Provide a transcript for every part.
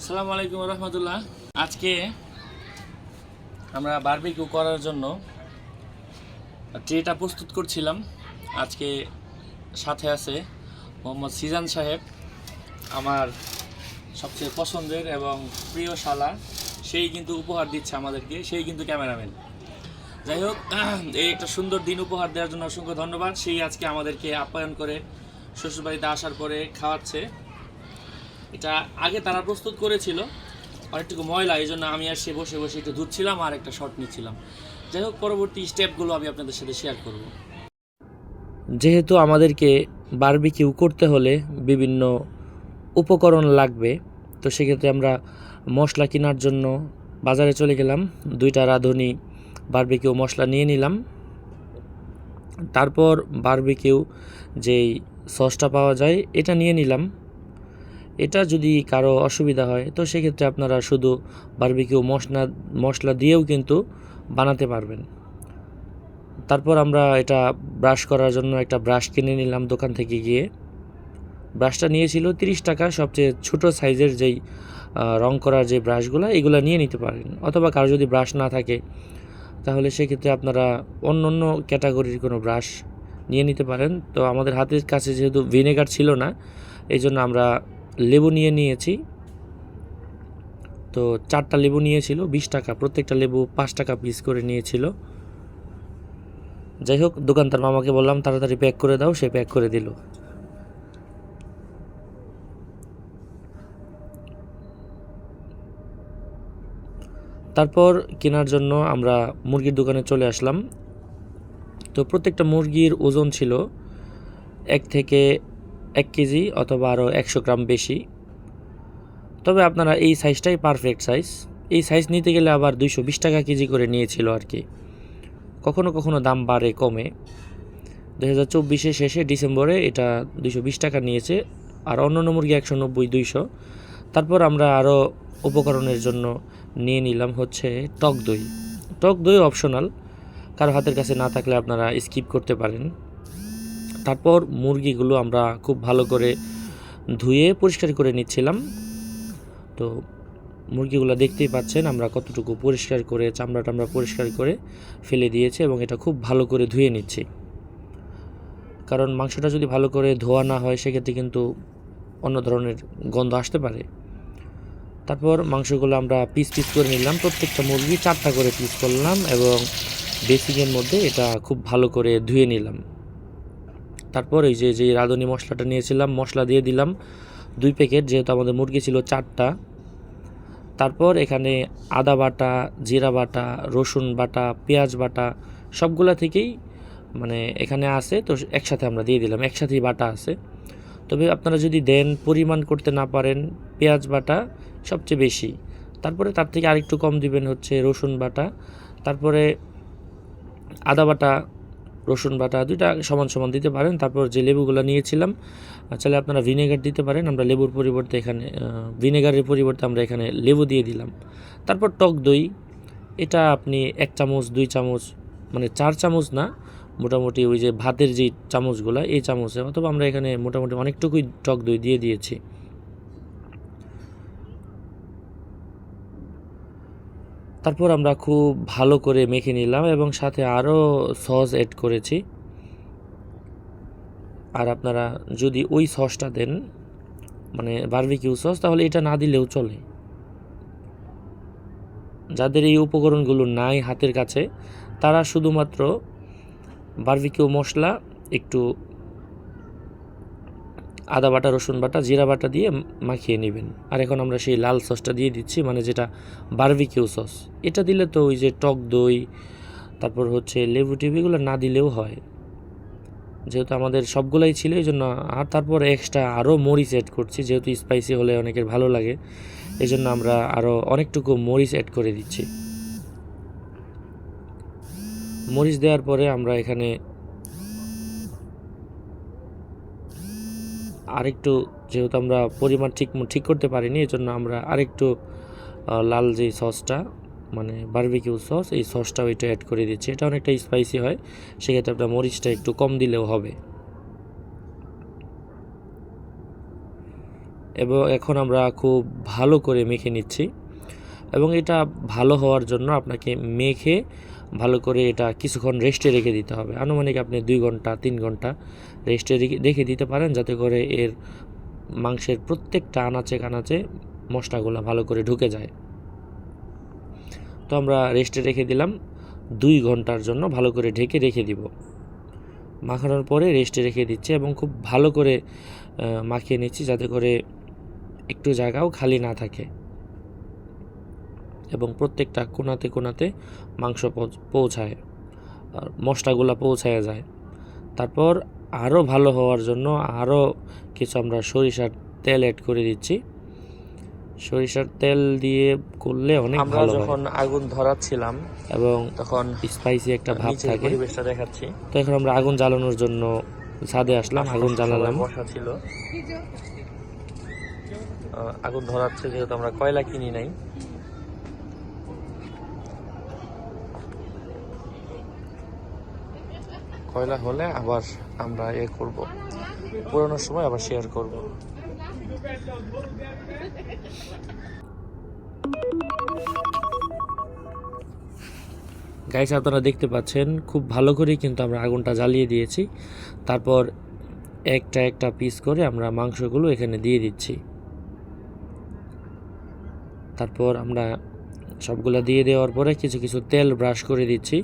আসসালামু আলাইকুম রহমতুল্লাহ। আজকে আমরা বারবিকিউ করার জন্য ট্রেটা প্রস্তুত করছিলাম। আজকে সাথে আছে মোহাম্মদ সিজান সাহেব, আমার সবচেয়ে পছন্দের এবং প্রিয় শালা। সেই কিন্তু উপহার দিচ্ছে আমাদেরকে, সেই কিন্তু ক্যামেরাম্যান। যাই হোক, এই একটা সুন্দর দিন উপহার দেওয়ার জন্য অসংখ্য ধন্যবাদ। সেই আজকে আমাদেরকে আপ্যায়ন করে শ্বশুরবাড়িতে আসার পরে খাওয়াচ্ছে। এটা আগে তারা প্রস্তুত করেছিল। অনেকটুকু ময়লা, এই জন্য আমি আর সে বসে বসে একটু ধুচ্ছিলাম আর একটা শট নিচ্ছিলাম। যাই হোক, পরবর্তী স্টেপগুলো আমি আপনাদের সাথে শেয়ার করব। যেহেতু আমাদেরকে বারবিকিউ করতে হলে বিভিন্ন উপকরণ লাগবে, তো সেক্ষেত্রে আমরা মশলা কেনার জন্য বাজারে চলে গেলাম। দুইটা রাঁধুনি বারবিকিউ মশলা নিয়ে নিলাম। তারপর বারবিকিউ যেই সসটা পাওয়া যায়, এটা নিয়ে নিলাম। এটা যদি কারও অসুবিধা হয়, তো সেক্ষেত্রে আপনারা শুধু বারবিকিউ মশলা মশলা দিয়েও কিন্তু বানাতে পারবেন। তারপর আমরা এটা ব্রাশ করার জন্য একটা ব্রাশ কিনে নিলাম দোকান থেকে গিয়ে। ব্রাশটা নিয়েছিল তিরিশ টাকা, সবচেয়ে ছোট সাইজের যেই রং করার যে ব্রাশগুলো এগুলো নিয়ে নিতে পারেন। অথবা কারও যদি ব্রাশ না থাকে, তাহলে সেক্ষেত্রে আপনারা অন্য অন্য ক্যাটাগরির কোনো ব্রাশ নিয়ে নিতে পারেন। তো আমাদের হাতের কাছে যেহেতু ভিনেগার ছিল না, এই জন্য আমরা লেবু নিয়ে নিয়েছি। তো চারটা লেবু নিয়েছিল, বিশ টাকা, প্রত্যেকটা লেবু পাঁচ টাকা পিস করে নিয়েছিল। যাই হোক, দোকানদার মামাকে বললাম, তাড়াতাড়ি প্যাক করে দাও সে প্যাক করে দিল। তারপর কেনার জন্য আমরা মুরগির দোকানে চলে আসলাম। তো প্রত্যেকটা মুরগির ওজন ছিল এক থেকে এক কেজি অথবা আরও একশো গ্রাম বেশি। তবে আপনারা এই সাইজটাই পারফেক্ট সাইজ এই সাইজ নিতে গেলে আবার দুইশো বিশ টাকা কেজি করে নিয়েছিল আর কি কখনো কখনো দাম বাড়ে কমে। দু হাজার চব্বিশে শেষে ডিসেম্বরে এটা দুইশো বিশ টাকা নিয়েছে, আর অন্যান্য মুরগি একশো নব্বই, দুইশো। তারপর আমরা আরও উপকরণের জন্য নিয়ে নিলাম হচ্ছে টক দই। টক দই অপশনাল কারও হাতের কাছে না থাকলে আপনারা স্কিপ করতে পারেন। তারপর মুরগিগুলো আমরা খুব ভালো করে ধুয়ে পরিষ্কার করে নিচ্ছিলাম। তো মুরগিগুলো দেখতেই পাচ্ছেন, আমরা কতটুকু পরিষ্কার করে, চামড়া টামড়া পরিষ্কার করে ফেলে দিয়েছে এবং এটা খুব ভালো করে ধুয়ে নিচ্ছি। কারণ মাংসটা যদি ভালো করে ধোয়া না হয়, সেক্ষেত্রে কিন্তু অন্য ধরনের গন্ধ আসতে পারে। তারপর মাংসগুলো আমরা পিস পিস করে নিলাম। প্রত্যেকটা মুরগি চারটা করে পিস করলাম এবং বেসিকের মধ্যে এটা খুব ভালো করে ধুয়ে নিলাম। তারপর এই যে যে রাঁধুনি মশলাটা নিয়েছিলাম, মশলা দিয়ে দিলাম। দুই প্যাকেট যেহেতু আমাদের মুরগি ছিল চারটা। তারপর এখানে আদা বাটা, জিরা বাটা, রসুন বাটা, পেঁয়াজ বাটা, সবগুলা থেকেই মানে এখানে আছে, তো একসাথে আমরা দিয়ে দিলাম, একসাথেই বাটা আছে। তবে আপনারা যদি দেন পরিমাণ করতে না পারেন, পেঁয়াজ বাটা সবচেয়ে বেশি। তারপরে তার থেকে আরেকটু কম দিবেন হচ্ছে রসুন বাটা। তারপরে আদা বাটা রসুন বাটা দুইটা সমান সমান দিতে পারেন। তারপর যে লেবুগুলো নিয়েছিলাম চাইলে আপনারা ভিনেগার দিতে পারেন। আমরা লেবুর পরিবর্তে এখানে ভিনেগারের পরিবর্তে আমরা এখানে লেবু দিয়ে দিলাম। তারপর টক দই, এটা আপনি এক চামচ, দুই চামচ মানে চার চামচ না, মোটামুটি ওই যে ভাতের যে চামচগুলো, এই চামচে অথবা আমরা এখানে মোটামুটি অনেকটুকুই টক দই দিয়ে দিয়েছি। তারপর আমরা খুব ভালো করে মেখে নিলাম এবং সাথে আরও সস অ্যাড করেছি। আর আপনারা যদি ওই সসটা দেন মানে বারবিকিউ সস, তাহলে এটা না দিলেও চলে। যাদের এই উপকরণগুলো নাই হাতের কাছে, তারা শুধুমাত্র বার্বিকিউ মশলা, একটু আদা বাটা, রসুন বাটা, জিরা বাটা দিয়ে মাখিয়ে নেবেন। আর এখন আমরা সেই লাল সসটা দিয়ে দিচ্ছি মানে যেটা বার্বিকিউ সস। এটা দিলে তো ওই যে টক দই, তারপর হচ্ছে লেবু টেবু, এগুলো না দিলেও হয়। যেহেতু আমাদের সবগুলাই ছিল এই জন্য আর তারপর এক্সট্রা আরও মরিচ অ্যাড করছি, যেহেতু স্পাইসি হলে অনেকের ভালো লাগে। এই জন্য আমরা আরও অনেকটুকু মরিচ অ্যাড করে দিচ্ছি। মরিচ দেওয়ার পরে আমরা এখানে আরেকটু, যেহেতু আমরা পরিমাণ ঠিক ঠিক করতে পারিনি এই জন্য আমরা আরেকটু লাল যে সসটা মানে বার্বিকিউ সস এই সসটাও এটা অ্যাড করে দিচ্ছি। এটা অনেকটা স্পাইসি হয়, সেক্ষেত্রে আপনার মরিচটা একটু কম দিলেও হবে। এবং এখন আমরা খুব ভালো করে মেখে নিচ্ছি। এবং এটা ভালো হওয়ার জন্য আপনাকে মেখে ভালো করে এটা কিছুক্ষণ রেস্টে রেখে দিতে হবে। আনুমানিক আপনি দুই ঘণ্টা, তিন ঘণ্টা রেস্টে রেখে দিতে পারেন যাতে করে এর মাংসের প্রত্যেকটা আনাচে কানাচে মশলাগুলো ভালো করে ঢুকে যায়। তো আমরা রেস্টে রেখে দিলাম। দুই ঘণ্টার জন্য ভালো করে ঢেকে রেখে দিব। মাখানোর পরে রেস্টে রেখে দিচ্ছি এবং খুব ভালো করে মাখিয়ে নিচ্ছি যাতে করে একটু জায়গাও খালি না থাকে। এবং প্রত্যেকটা কোনাতে কোনাতে মাংস পৌঁছ- পৌঁছায় আর মশলাগুলো পৌঁছায় যায়। তারপর আরও ভালো হওয়ার জন্য আরও কিছু আমরা সরিষার তেল অ্যাড করে দিচ্ছি। সরিষার তেল দিয়ে করলে অনেক আমরা ভালো যখন আগুন ধরাচ্ছিলাম এবং তখন স্পাইসি একটা ভাব থাকে। পরিবেশটা দেখাচ্ছি। তো এখন আমরা আগুন জ্বালানোর জন্য ছাদে আসলাম আগুন জ্বালালাম। বসা ছিল। আগুন ধরাচ্ছে যেহেতু আমরা কয়লা কিনি নাই। কয়লা হলে আবার আমরা এ করব। পুরোনোর সময় আবার শেয়ার করব। গাইস আপনারা দেখতে পাচ্ছেন, খুব ভালো করেই কিন্তু আমরা আগুনটা জ্বালিয়ে দিয়েছি। তারপর একটা একটা পিস করে আমরা মাংসগুলো এখানে দিয়ে দিচ্ছি। তারপর আমরা সবগুলো দিয়ে দেওয়ার পরে কিছু কিছু তেল ব্রাশ করে দিচ্ছি।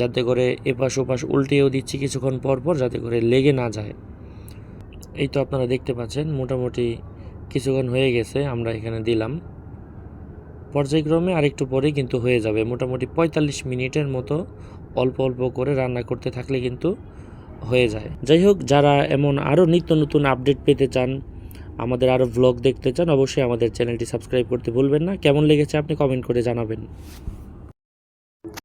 যাতে করে এপাশ ওপাশ উল্টেও দিচ্ছি কিছুক্ষণ পর পর যাতে করে লেগে না যায়। এই তো আপনারা দেখতে পাচ্ছেন, মোটামুটি কিছুক্ষণ হয়ে গেছে, আমরা এখানে দিলাম। পর্যায়ক্রমে আরেকটু পরে কিন্তু হয়ে যাবে, মোটামুটি পঁয়তাল্লিশ মিনিটের মতো অল্প অল্প করে রান্না করতে থাকলে কিন্তু হয়ে যায়। যাই হোক, যারা এমন আরও নিত্য নতুন আপডেট পেতে চান, আমাদের আরও ব্লগ দেখতে চান, অবশ্যই আমাদের চ্যানেলটি সাবস্ক্রাইব করতে ভুলবেন না। কেমন লেগেছে আপনি কমেন্ট করে জানাবেন।